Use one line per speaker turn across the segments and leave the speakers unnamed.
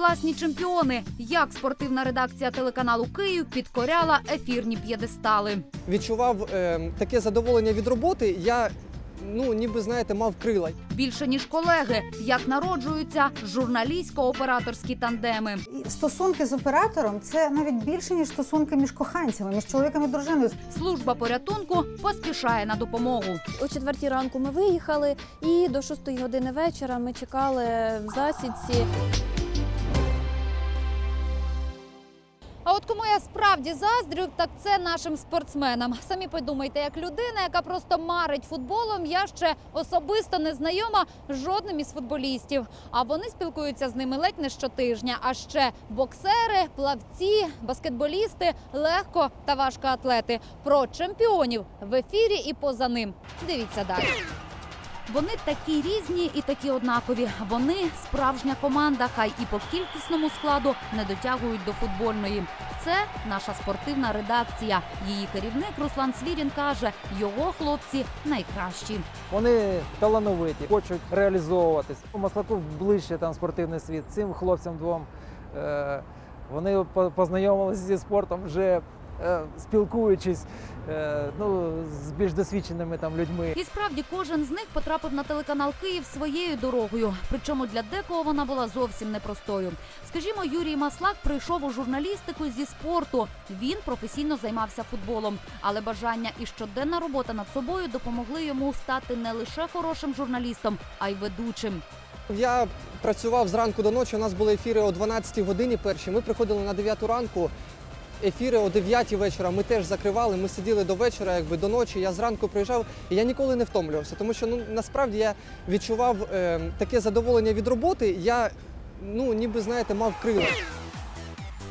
власні чемпіони. Як спортивна редакція телеканалу Київ підкоряла ефірні п'єдестали.
відчував е, таке задоволення від роботи. Я ну ніби знаєте, мав крила.
Більше ніж колеги, як народжуються журналістсько-операторські тандеми.
І Стосунки з оператором це навіть більше ніж стосунки між коханцями, між чоловіком і дружиною.
Служба порятунку поспішає на допомогу.
О четвертій ранку ми виїхали, і до шостої години вечора ми чекали в засідці.
Справді заздрю, так це нашим спортсменам. Самі подумайте, як людина, яка просто марить футболом, я ще особисто не знайома жодним із футболістів. А вони спілкуються з ними ледь не щотижня. А ще боксери, плавці, баскетболісти, легко та важкоатлети. Про чемпіонів в ефірі і поза ним. Дивіться далі. Вони такі різні і такі однакові. Вони справжня команда, хай і по кількісному складу не дотягують до футбольної. Це наша спортивна редакція. Її керівник Руслан Свірін каже, його хлопці найкращі.
Вони талановиті, хочуть реалізовуватись. У Маслаку ближче там спортивний світ. Цим хлопцям двом е, вони познайомилися зі спортом вже спілкуючись е, ну, з більш досвідченими там людьми.
І справді кожен з них потрапив на телеканал Київ своєю дорогою. Причому для декого вона була зовсім непростою. Скажімо, Юрій Маслак прийшов у журналістику зі спорту. Він професійно займався футболом, але бажання і щоденна робота над собою допомогли йому стати не лише хорошим журналістом, а й ведучим.
Я працював зранку до ночі. У нас були ефіри о 12 годині перші. Ми приходили на 9 ранку. Ефіри о 9 вечора ми теж закривали. Ми сиділи до вечора, якби до ночі. Я зранку приїжджав, і я ніколи не втомлювався, тому що ну насправді я відчував е, таке задоволення від роботи. Я ну ніби знаєте, мав крила.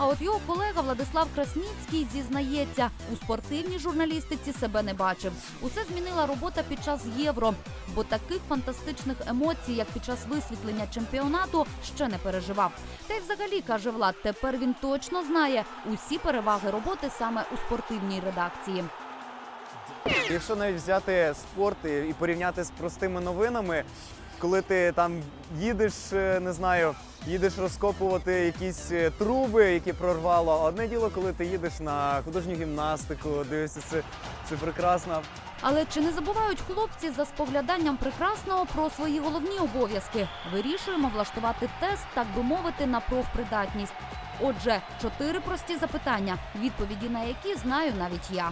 А от його колега Владислав Красніцький зізнається, у спортивній журналістиці себе не бачив. Усе змінила робота під час євро, бо таких фантастичних емоцій, як під час висвітлення чемпіонату, ще не переживав. Та й взагалі каже Влад, тепер він точно знає усі переваги роботи саме у спортивній редакції.
Якщо навіть взяти спорт і порівняти з простими новинами, коли ти там їдеш, е, не знаю, їдеш розкопувати якісь е, труби, які прорвало. Одне діло, коли ти їдеш на художню гімнастику, дивишся, це, це прекрасно.
Але чи не забувають хлопці за спогляданням прекрасного про свої головні обов'язки? Вирішуємо влаштувати тест, так би мовити, на профпридатність. Отже, чотири прості запитання, відповіді на які знаю навіть я.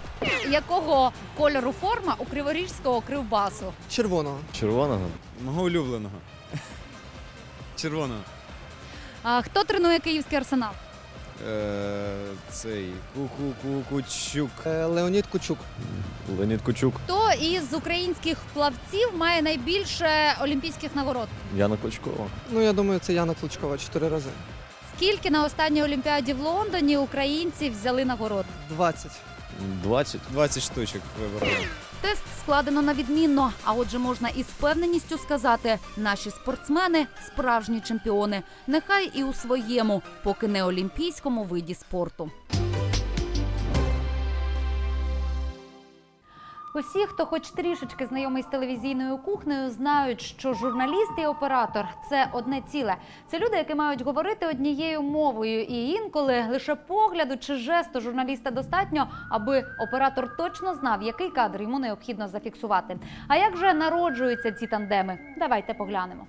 Якого кольору форма у криворіжського кривбасу?
Червоного.
Червоного?
Мого улюбленого. Червоного.
А хто тренує київський арсенал?
Е, цей Ку-ку-ку-кучук.
Е, Леонід Кучук.
Леонід Кучук,
Хто із українських плавців має найбільше олімпійських нагород?
Яна Клочкова.
Ну я думаю, це Яна Клучкова чотири рази.
Скільки на останній олімпіаді в Лондоні українці взяли нагород?
20.
20.
20 штучок вибрали.
Тест складено на відмінно, а отже, можна із впевненістю сказати, наші спортсмени справжні чемпіони, нехай і у своєму, поки не олімпійському виді спорту. Усі, хто хоч трішечки знайомий з телевізійною кухнею, знають, що журналіст і оператор це одне ціле. Це люди, які мають говорити однією мовою, і інколи лише погляду чи жесту журналіста достатньо, аби оператор точно знав, який кадр йому необхідно зафіксувати. А як же народжуються ці тандеми? Давайте поглянемо.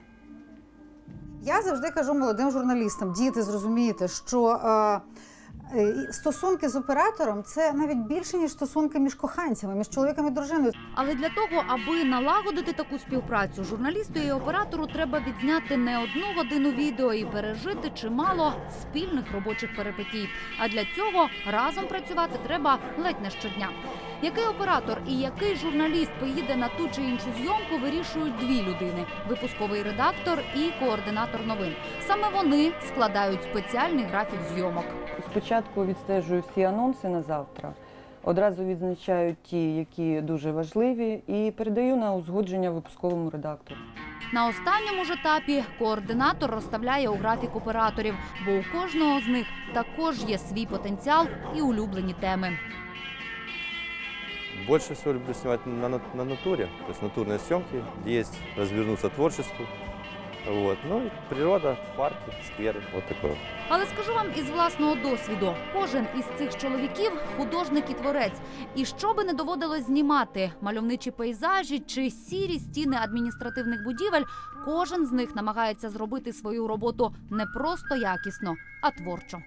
Я завжди кажу молодим журналістам, діти, зрозумієте, що е, стосунки з оператором це навіть більше ніж стосунки між коханцями, між чоловіком і дружиною.
Але для того, аби налагодити таку співпрацю, журналісту і оператору треба відзняти не одну годину відео і пережити чимало спільних робочих перипетій. А для цього разом працювати треба ледь не щодня. Який оператор і який журналіст поїде на ту чи іншу зйомку, вирішують дві людини: випусковий редактор і координатор новин. Саме вони складають спеціальний графік зйомок.
Спочатку відстежую всі анонси на завтра. Одразу відзначаю ті, які дуже важливі, і передаю на узгодження випусковому редактору.
На останньому ж етапі координатор розставляє у графік операторів, бо у кожного з них також є свій потенціал і улюблені теми.
Больше всего люблю снимать на, на- на натуре, то есть натурные съемки, где есть развернуться творчеству.
Вот. Ну природа, парки, сквери, от такое.
Але скажу вам із власного досвіду: кожен із цих чоловіків художник і творець. І що би не доводилось знімати мальовничі пейзажі чи сірі стіни адміністративних будівель, кожен з них намагається зробити свою роботу не просто якісно, а творчо.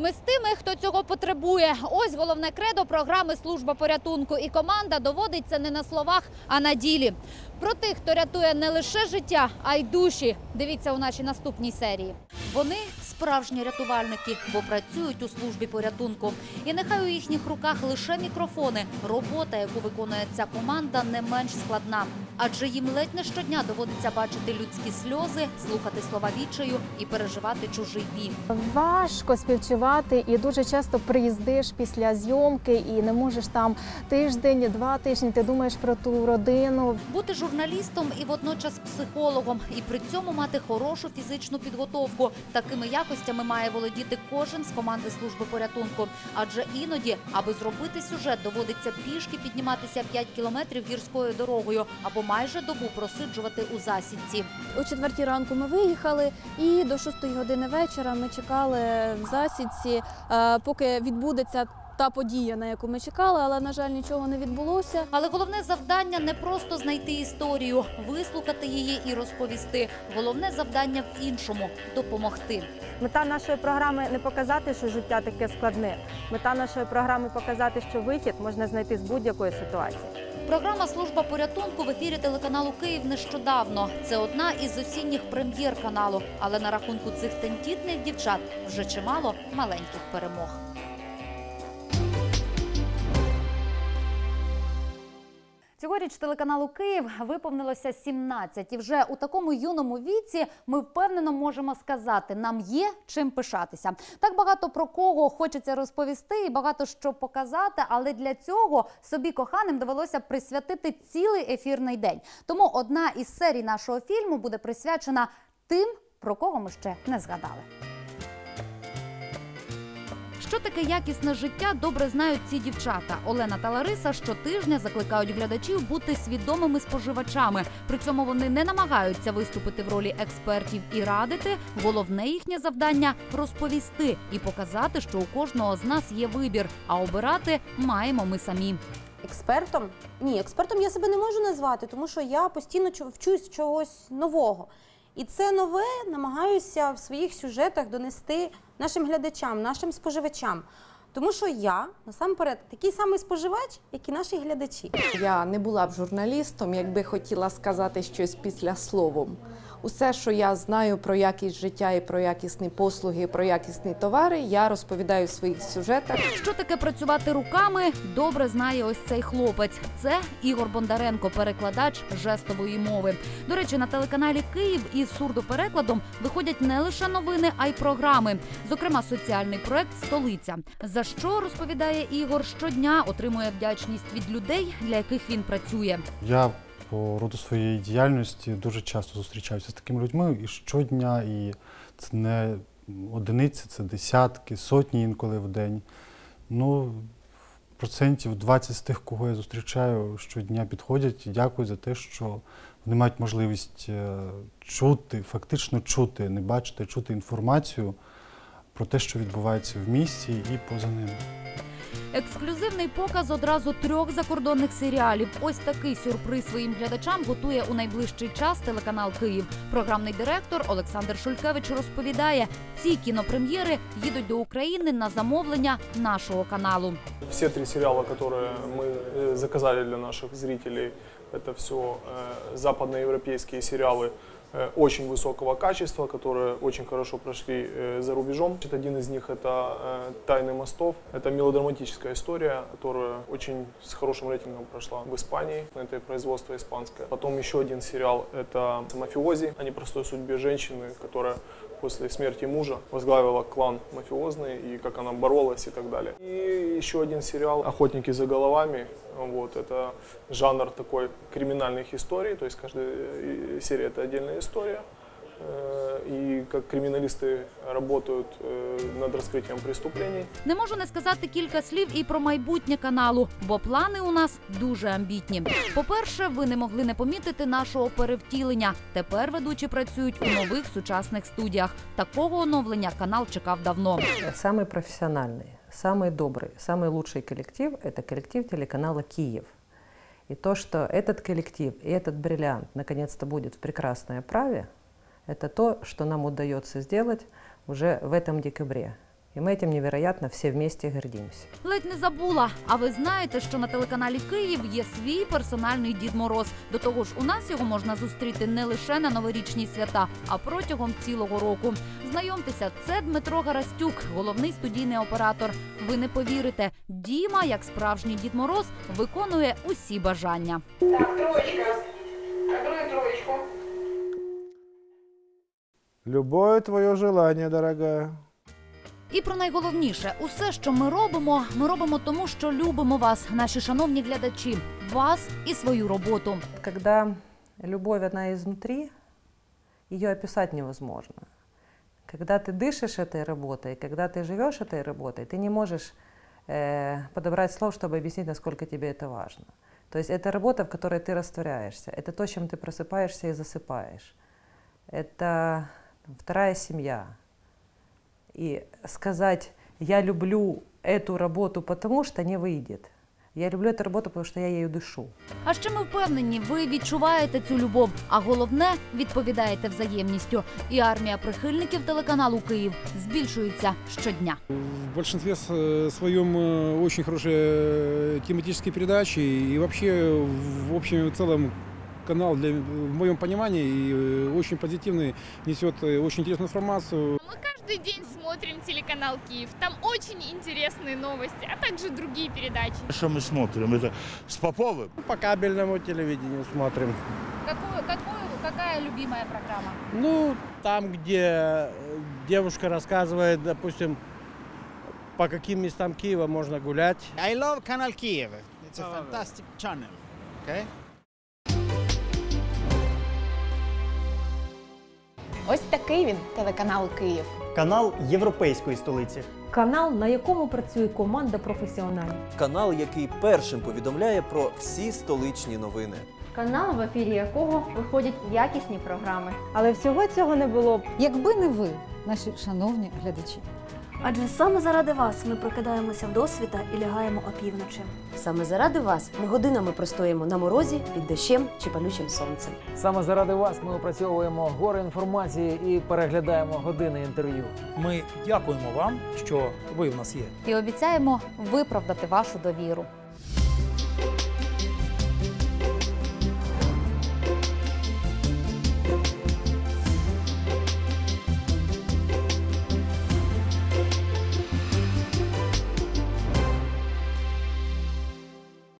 Ми з тими, хто цього потребує. Ось головне кредо програми Служба порятунку. І команда доводить це не на словах, а на ділі. Про тих, хто рятує не лише життя, а й душі. Дивіться у нашій наступній серії. Вони справжні рятувальники, бо працюють у службі порятунку. І нехай у їхніх руках лише мікрофони. Робота, яку виконує ця команда, не менш складна. Адже їм ледь не щодня доводиться бачити людські сльози, слухати слова відчаю і переживати чужий біль.
Важко співчувати, і дуже часто приїздиш після зйомки і не можеш там тиждень, два тижні. Ти думаєш про ту родину.
Бути журналістом і водночас психологом, і при цьому мати хорошу фізичну підготовку. Такими якостями має володіти кожен з команди служби порятунку. Адже іноді, аби зробити сюжет, доводиться пішки підніматися 5 кілометрів гірською дорогою або майже добу просиджувати у засідці.
О четвертій ранку ми виїхали, і до шостої години вечора ми чекали в засідці, е, поки відбудеться та подія, на яку ми чекали, але на жаль, нічого не відбулося.
Але головне завдання не просто знайти історію, вислухати її і розповісти. Головне завдання в іншому допомогти.
Мета нашої програми не показати, що життя таке складне. Мета нашої програми показати, що вихід можна знайти з будь-якої ситуації.
Програма Служба порятунку в ефірі телеканалу Київ нещодавно. Це одна із осінніх прем'єр каналу. Але на рахунку цих тендітних дівчат вже чимало маленьких перемог. Цьогоріч телеканалу Київ виповнилося 17. І вже у такому юному віці ми впевнено можемо сказати, нам є чим пишатися. Так багато про кого хочеться розповісти і багато що показати, але для цього собі коханим довелося присвятити цілий ефірний день. Тому одна із серій нашого фільму буде присвячена тим, про кого ми ще не згадали. Що таке якісне життя, добре знають ці дівчата. Олена та Лариса щотижня закликають глядачів бути свідомими споживачами. При цьому вони не намагаються виступити в ролі експертів і радити. Головне їхнє завдання розповісти і показати, що у кожного з нас є вибір, а обирати маємо ми самі.
Експертом? Ні, експертом я себе не можу назвати, тому що я постійно чу- вчусь чогось нового. І це нове намагаюся в своїх сюжетах донести нашим глядачам, нашим споживачам. Тому що я насамперед такий самий споживач, як і наші глядачі.
Я не була б журналістом, якби хотіла сказати щось після словом. Усе, що я знаю про якість життя і про якісні послуги, про якісні товари, я розповідаю в своїх сюжетах.
Що таке працювати руками, добре знає ось цей хлопець. Це Ігор Бондаренко, перекладач жестової мови. До речі, на телеканалі Київ із сурдоперекладом виходять не лише новини, а й програми. Зокрема, соціальний проект Столиця. За що розповідає Ігор щодня отримує вдячність від людей, для яких він працює.
Я по роду своєї діяльності дуже часто зустрічаюся з такими людьми і щодня, і це не одиниці, це десятки, сотні інколи в день. Ну, процентів 20 з тих, кого я зустрічаю, щодня підходять і дякують за те, що вони мають можливість е, чути, фактично чути, не бачити, чути інформацію про те, що відбувається в місті і поза ним.
Ексклюзивний показ одразу трьох закордонних серіалів. Ось такий сюрприз своїм глядачам готує у найближчий час телеканал Київ. Програмний директор Олександр Шулькевич розповідає, ці кінопрем'єри їдуть до України на замовлення нашого каналу.
Все три сериала, которые мы э, заказали для наших зрителей, это все западноевропейские сериалы э, Очень высокого качества, которые очень хорошо прошли э, за рубежом. Один из них это э, «Тайны мостов». Это мелодраматическая история, которая очень с хорошим рейтингом прошла в Испании. Это производство испанское. Потом еще один сериал – это «Мафиози» о непростой судьбе женщины, которая после смерти мужа возглавила клан мафиозный и как она боролась и так далее. И еще один сериал «Охотники за головами». Вот, это жанр такой криминальных историй, то есть каждая э, серия это отдельная история. э, и как криминалисты работают э, над раскрытием преступлений.
Не можу не сказати кілька слів і про майбутнє каналу, бо плани у нас дуже амбітні. По-перше, ви не могли не помітити нашого перевтілення. Тепер ведучі працюють у нових сучасних студіях. Такого оновлення канал чекав давно.
Самый профессиональный, самый добрый, самый лучший коллектив – это коллектив телеканала «Киев». И то, что этот коллектив и этот бриллиант наконец-то будет в прекрасной оправе, это то, что нам удается сделать уже в этом декабре. И мы этим невероятно все вместе гордимся.
Ледь не забула. А ви знаєте, що на телеканалі Київ є свій персональний Дід Мороз. До того ж, у нас його можна зустріти не лише на новорічні свята, а протягом цілого року. Знайомтеся, це Дмитро Гарастюк, головний студійний оператор. Ви не повірите, Діма, як справжній Дід Мороз, виконує усі бажання.
Так, троечка. Какую троечку?
Любое твое желание, дорогая.
І про найголовніше, усе, що ми робимо, ми робимо тому, що любимо вас, наші шановні глядачі, вас і свою роботу.
Когда любовь, она изнутри, ее описать невозможно. Когда ты дышишь этой работой, когда ты живешь этой работой, ты не можешь э, подобрать слов, чтобы объяснить, насколько тебе это важно. То есть это работа, в которой ты растворяешься. Это то, чем ты просыпаешься и засыпаешь. Это вторая семья. И сказать, я люблю эту работу, потому что не выйдет. Я люблю эту работу, потому что я ею дышу.
А ще ми впевнені, ви відчуваєте цю любов, а головне відповідаєте взаємністю. І армія прихильників телеканалу Київ збільшується щодня.
В большинстве с- своем э, очень хорошие тематические передачи и вообще в общем и целом канал для, в моем понимании и, э, очень позитивный, несет э, очень интересную информацию.
Мы каждый день смотрим телеканал Киев. Там очень интересные новости, а также другие передачи.
Что мы смотрим? Это с Поповым?
По кабельному телевидению смотрим.
Какую, какую, какая любимая программа?
Ну, там, где э, девушка рассказывает, допустим, по каким местам Киева можно гулять.
I love Canal Kiev. It's a fantastic channel. Okay?
Ось такий він телеканал Київ.
Канал європейської столиці.
Канал, на якому працює команда професіоналів.
Канал, який першим повідомляє про всі столичні новини.
Канал, в ефірі якого виходять якісні програми.
Але всього цього не було б,
якби не ви, наші шановні глядачі.
Адже саме заради вас ми прокидаємося в досвіта і лягаємо опівночі.
Саме заради вас ми годинами простоїмо на морозі, під дощем чи палючим сонцем.
Саме заради вас ми опрацьовуємо гори інформації і переглядаємо години інтерв'ю.
Ми дякуємо вам, що ви в нас є.
І обіцяємо виправдати вашу довіру.